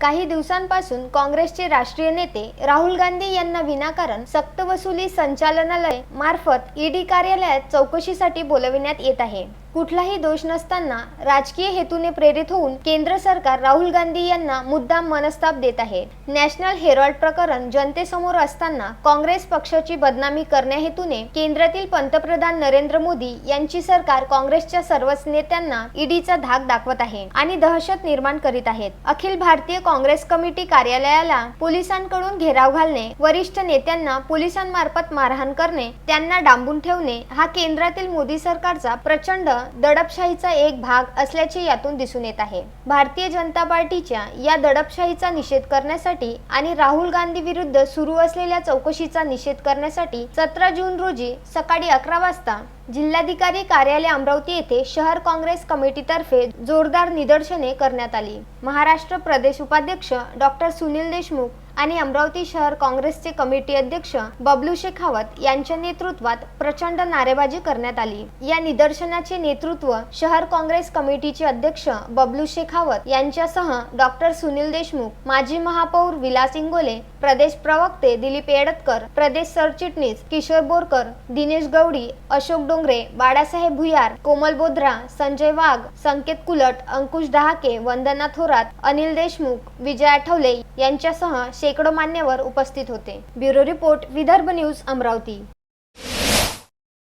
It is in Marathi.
काही दिवसांपासून काँग्रेसचे राष्ट्रीय नेते राहुल गांधी यांना विनाकारण सक्तवसुली संचालनालय मार्फत ईडी कार्यालयात चौकशीसाठी बोलविण्यात येत आहे. कुठलाही दोष नसताना राजकीय हेतूने प्रेरित होऊन केंद्र सरकार राहुल गांधी यांना मुद्दाम मनस्ताप देत आहे. नॅशनल हेरॉल्ड प्रकरण जनतेसमोर असताना काँग्रेस पक्षाची बदनामी करण्या हेतूने केंद्रातील पंतप्रधान नरेंद्र मोदी यांची सरकार काँग्रेसच्या सर्वच नेत्यांना ईडीचा धाक दाखवत आहे आणि दहशत निर्माण करीत आहेत. अखिल भारतीय काँग्रेस कमिटी कार्यालयाला पोलिसांकडून घेराव घालणे वरिष्ठ नेत्यांना पोलिसांमार्फत मारहाण करणे त्यांना डांबून ठेवणे हा केंद्रातील मोदी सरकारचा प्रचंड दडपशाहीचा एक भाग असल्याचे यातून दिसून येत आहे. भारतीय जनता पार्टीच्या या दडपशाहीचा निषेध करण्यासाठी आणि राहुल गांधी विरुद्ध सुरू असलेल्या चौकशीचा निषेध करण्यासाठी सतरा जून रोजी सकाळी अकरा वाजता जिल्हाधिकारी कार्यालय अमरावती येथे शहर काँग्रेस कमिटीतर्फे जोरदार निदर्शने करण्यात आली. महाराष्ट्र प्रदेश उपाध्यक्ष डॉक्टर सुनील देशमुख आणि अमरावती शहर काँग्रेसचे कमिटी अध्यक्ष बबलू शेखावत यांच्या नेतृत्वात प्रचंड नारेबाजी करण्यात आली. या निदर्शनाचे नेतृत्व शहर काँग्रेस कमिटीचे अध्यक्ष बबलू शेखावत यांच्यासह डॉक्टर सुनील देशमुख माजी महापौर विलास इंगोले प्रदेश प्रवक्ते दिलीप येडतकर प्रदेश सरचिटणीस किशोर बोरकर दिनेश गवडी अशोक डोंगरे बाळासाहेब भुयार कोमल बोधरा संजय वाघ संकेत कुलट अंकुश डहाके वंदना थोरात अनिल देशमुख विजय आठवले यांच्यासह शेकडो मान्यवर उपस्थित होते. Bureau report Vidarbha news Amravati.